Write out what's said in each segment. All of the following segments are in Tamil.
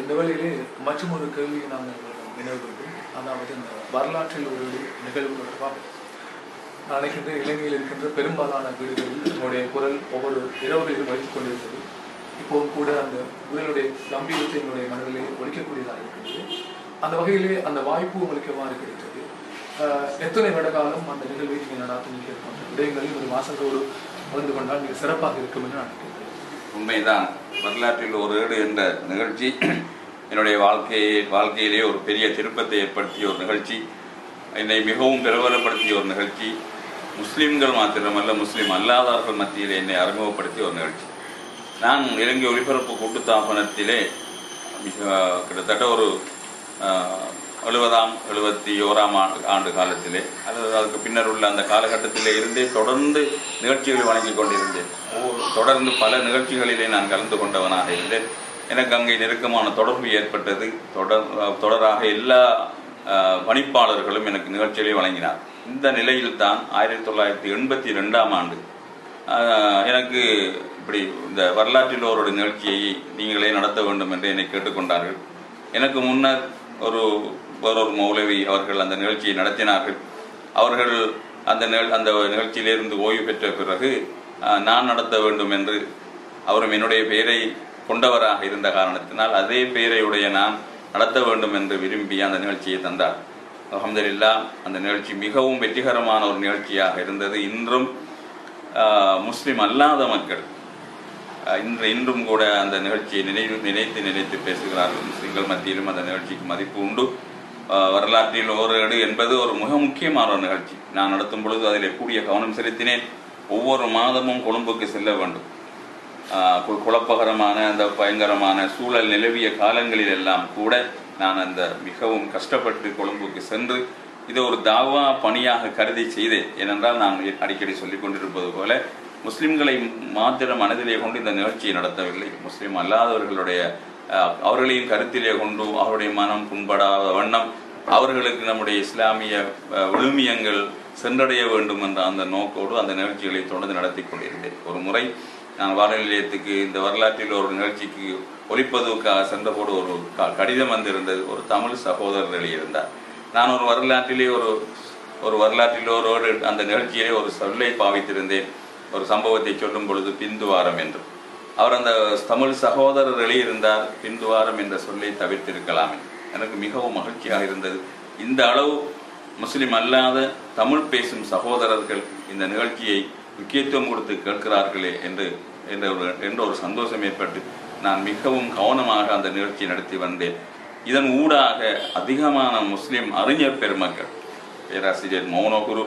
இந்த வேளையிலே மற்றும் ஒரு கேள்வியை நாங்கள் நினைவு கொண்டோம் அதாவது இந்த வரலாற்றில் ஒரு நிகழ்வு தொடர்பாக நான் நினைக்கின்ற இலங்கையில் இருக்கின்ற பெரும்பாலான வீடுகளில் என்னுடைய குரல் ஒவ்வொரு இரவுகளிலும் வைத்துக் கொண்டிருந்தது இப்போவும் கூட அந்த குரலுடைய கம்பீரத்தை என்னுடைய மனதிலே ஒழிக்கக்கூடியதாக இருக்கிறது. அந்த வகையிலே அந்த வாய்ப்பு உங்களுக்கு எவ்வாறு கிடைத்தது? எத்தனை வருட காலம் அந்த நிகழ்வை நீங்கள் நடாத்தி நீங்கள் விடயங்களில் ஒரு மாசத்தோடு பகிர்ந்து கொண்டால் மிக சிறப்பாக இருக்கும் என்று நான் நினைக்கிறேன். உண்மைதான். வரலாற்றில் ஒரு ஏடு என்ற நிகழ்ச்சி. என்னுடைய வாழ்க்கையை வாழ்க்கையிலே ஒரு பெரிய திருப்பத்தை ஏற்படுத்திய ஒரு நிகழ்ச்சி. என்னை மிகவும் பிரபலப்படுத்திய ஒரு நிகழ்ச்சி. முஸ்லீம்கள் மாத்திரமல்ல முஸ்லீம் அல்லாதவர்கள் மத்தியில் என்னை அறிமுகப்படுத்திய ஒரு நிகழ்ச்சி. நான் இலங்கை ஒளிபரப்பு கூட்டுத்தாபனத்திலே மிக கிட்டத்தட்ட ஒரு எழுபதாம் எழுபத்தி ஓராம் ஆண்டு ஆண்டு காலத்திலே. அல்லது அதுக்கு பின்னர் உள்ள அந்த காலகட்டத்திலே இருந்தே தொடர்ந்து நிகழ்ச்சிகளை வழங்கிக் கொண்டிருந்தேன். தொடர்ந்து பல நிகழ்ச்சிகளிலே நான் கலந்து கொண்டவனாக இருந்தேன். எனக்கு அங்கே நெருக்கமான தொடர்பு ஏற்பட்டது. தொடர் தொடராக எல்லா பணிப்பாளர்களும் எனக்கு நிகழ்ச்சிகளை வழங்கினார். இந்த நிலையில்தான் ஆயிரத்தி தொள்ளாயிரத்தி எண்பத்தி ரெண்டாம் ஆண்டு எனக்கு இப்படி இந்த வரலாற்றில் ஒரு நிகழ்ச்சியை நீங்களே நடத்த வேண்டும் என்று என்னை கேட்டுக்கொண்டார்கள். எனக்கு முன்னர் ஒரு வேறொரு மௌலவி அவர்கள் அந்த நிகழ்ச்சியை நடத்தினார்கள். அவர்கள் அந்த நிகழ் அந்த நிகழ்ச்சியிலிருந்து ஓய்வு பெற்ற பிறகு நான் நடத்த வேண்டும் என்று அவரும் என்னுடைய பெயரை கொண்டவராக இருந்த காரணத்தினால் அதே பெயரையுடைய நான் நடத்த வேண்டும் என்று விரும்பி அந்த நிகழ்ச்சியை தந்தார். அல்ஹம்துலில்லாஹ் அந்த நிகழ்ச்சி மிகவும் வெற்றிகரமான ஒரு நிகழ்ச்சியாக இருந்தது. இன்றும் ஆஹ், முஸ்லிம் அல்லாத மக்கள் இன்று இன்றும் கூட அந்த நிகழ்ச்சியை நினைவு நினைத்து நினைத்து பேசுகிறார்கள். முஸ்லிம்கள் மத்தியிலும் அந்த நிகழ்ச்சிக்கு மதிப்பு உண்டு. வரலாற்றில் ஒரு என்பது ஒரு மிக முக்கியமான ஒரு நிகழ்ச்சி. நான் நடத்தும் பொழுது அதில் கூடிய கவனம் செலுத்தினேன். ஒவ்வொரு மாதமும் கொழும்புக்கு செல்ல வேண்டும். குழப்பகரமான அந்த பயங்கரமான சூழல் நிலவிய காலங்களில் எல்லாம் கூட நான் அந்த மிகவும் கஷ்டப்பட்டு கொழும்புக்கு சென்று இதை ஒரு தாவா பணியாக கருதி செய்தேன். ஏனென்றால் நான் அடிக்கடி சொல்லிக் கொண்டிருப்பது போல முஸ்லிம்களை மாத்திரம் மனதிலே கொண்டு இந்த நிகழ்ச்சியை நடத்தவில்லை. முஸ்லீம் அல்லாதவர்களுடைய அவர்களையும் கருத்திலே கொண்டு அவருடைய மனம் புண்படாத வண்ணம் அவர்களுக்கு நம்முடைய இஸ்லாமிய விழுமியங்கள் சென்றடைய வேண்டும் என்ற அந்த நோக்கோடு அந்த நிகழ்ச்சிகளை தொடர்ந்து நடத்தி கொண்டிருந்தேன். ஒரு முறை நான் வானொலி நிலையத்துக்கு இந்த வரலாற்றில் ஒரு நிகழ்ச்சிக்கு ஒலிப்பதுக்காக சென்றபோது ஒரு க- கடிதம் வந்திருந்தது. ஒரு தமிழ் சகோதரர் எழுதியிருந்தார் நான் ஒரு வரலாற்றிலே ஒரு ஒரு வரலாற்றிலோரோடு அந்த நிகழ்ச்சியிலே ஒரு சொல்லை பாவித்திருந்தேன். ஒரு சம்பவத்தை சொல்லும் பொழுது பிந்துவாரம் என்று. அவர் அந்த தமிழ் சகோதரர் எழுதியிருந்தார் பிந்துவாரம் என்ற சொல்லை தவிர்த்திருக்கலாம். எனக்கு மிகவும் மகிழ்ச்சியாக இருந்தது. இந்த அளவு முஸ்லிம் அல்லாத தமிழ் பேசும் சகோதரர்கள் இந்த நிகழ்ச்சியை முக்கியத்துவம் கொடுத்து கேட்கிறார்களே என்று என்ற ஒரு என்ற ஒரு சந்தோஷம் ஏற்பட்டு நான் மிகவும் கவனமாக அந்த நிகழ்ச்சியை நடத்தி வந்தேன். இதன் ஊடாக அதிகமான முஸ்லிம் அறிஞர் பெருமக்கள் பேராசிரியர் மௌனகுரு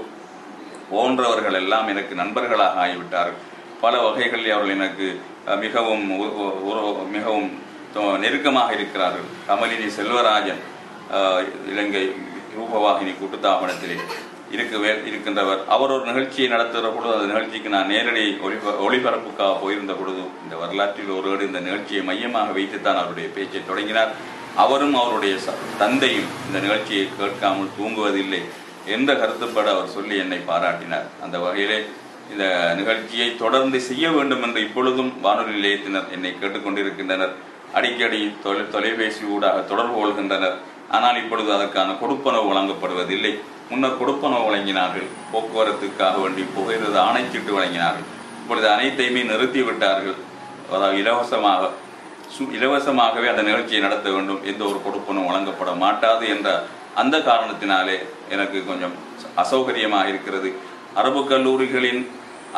போன்றவர்கள் எல்லாம் எனக்கு நண்பர்களாக ஆகிவிட்டார்கள். பல வகைகளில் அவர்கள் எனக்கு மிகவும் மிகவும் நெருக்கமாக இருக்கிறார்கள். கமலினி செல்வராஜன் இலங்கை ரூபவாகினி கூட்டுத்தாபனத்திலே இருக்க வே இருக்கின்றவர். அவர் ஒரு நிகழ்ச்சியை நடத்துகிற பொழுது அந்த நிகழ்ச்சிக்கு நான் நேரடி ஒளிப ஒளிபரப்புக்காக போயிருந்த பொழுது இந்த வரலாற்றில் ஒருவர் இந்த நிகழ்ச்சியை மையமாக வைத்துத்தான் அவருடைய பேச்சை தொடங்கினார். அவரும் அவருடைய தந்தையும் இந்த நிகழ்ச்சியை கேட்காமல் தூங்குவதில்லை என்ற கருத்துப்பட அவர் சொல்லி என்னை பாராட்டினார். அந்த வகையிலே இந்த நிகழ்ச்சியை தொடர்ந்து செய்ய வேண்டும் என்று இப்பொழுதும் வானொலி நிலையத்தினர் என்னை கேட்டுக்கொண்டிருக்கின்றனர். அடிக்கடி தொலை தொலைபேசி ஊடாக தொடர்பு கொள்கின்றனர். ஆனால் இப்பொழுது அதற்கான கொடுப்பனவு வழங்கப்படுவதில்லை. முன்னர் கொடுப்பனவு வழங்கினார்கள். போக்குவரத்துக்காக வேண்டி புகையிறது ஆணைச்சீட்டு வழங்கினார்கள். இப்பொழுது அனைத்தையுமே நிறுத்தி விட்டார்கள். அதாவது இலவசமாக சு- இலவசமாகவே அந்த நிகழ்ச்சியை நடத்த வேண்டும். எந்த ஒரு கொடுப்பனும் வழங்கப்பட மாட்டாது என்ற அந்த காரணத்தினாலே எனக்கு கொஞ்சம் அசௌகரியமாக இருக்கிறது. அரபு கல்லூரிகளின்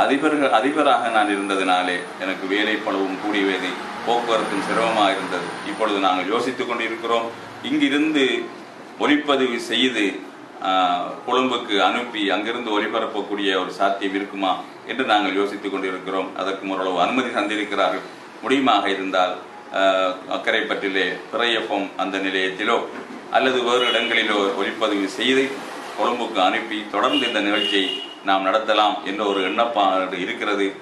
அதிபர்கள் அதிபராக நான் இருந்ததினாலே எனக்கு வேலை பலவும் கூடியது போக்குவரத்தும் சிரமமாக இருந்தது. இப்பொழுது நாங்கள் யோசித்துக் கொண்டிருக்கிறோம். இங்கிருந்து ஒளிப்பதிவு செய்து கொழும்புக்கு அனுப்பி அங்கிருந்து ஒளிபரப்பக்கூடிய ஒரு சாத்தியம் இருக்குமா என்று நாங்கள் யோசித்துக் கொண்டிருக்கிறோம். அதற்கு ஓரளவு அனுமதி தந்திருக்கிறார்கள். முடியுமாக இருந்தால் அக்கரைப்பற்றிலே அக்கரைப்பட்டிலே பிறையப்பம் அந்த நிலையத்திலோ அல்லது வேறு இடங்களிலோ ஒளிப்பதிவு செய்து கொழும்புக்கு அனுப்பி தொடர்ந்து இந்த நிகழ்ச்சியை நாம் நடத்தலாம் என்ற ஒரு எண்ணப்பாடு இருக்கிறது.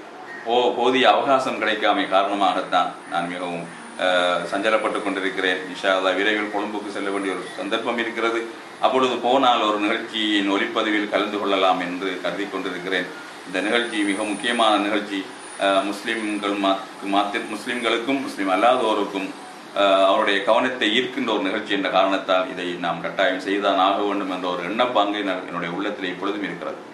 போ போதிய அவகாசம் கிடைக்காமை காரணமாகத்தான் நான் மிகவும் சஞ்சலப்பட்டு கொண்டிருக்கிறேன். இன்ஷா விரைவில் கொழும்புக்கு செல்ல வேண்டிய ஒரு சந்தர்ப்பம் இருக்கிறது. அப்பொழுது போனால் ஒரு நிகழ்ச்சியின் ஒளிப்பதிவில் கலந்து கொள்ளலாம் என்று கருதி கொண்டிருக்கிறேன். இந்த நிகழ்ச்சி மிக முக்கியமான நிகழ்ச்சி. முஸ்லீம்கள் மாத்- மாத்தி முஸ்லீம்களுக்கும் முஸ்லீம் அல்லாதோருக்கும் அவருடைய கவனத்தை ஈர்க்கின்ற ஒரு நிகழ்ச்சி என்ற காரணத்தால் இதை நாம் கட்டாயம் செய்தான் ஆக வேண்டும் என்ற ஒரு எண்ணப்பாங்கு என்னுடைய உள்ளத்தில் இப்பொழுதும் இருக்கிறது.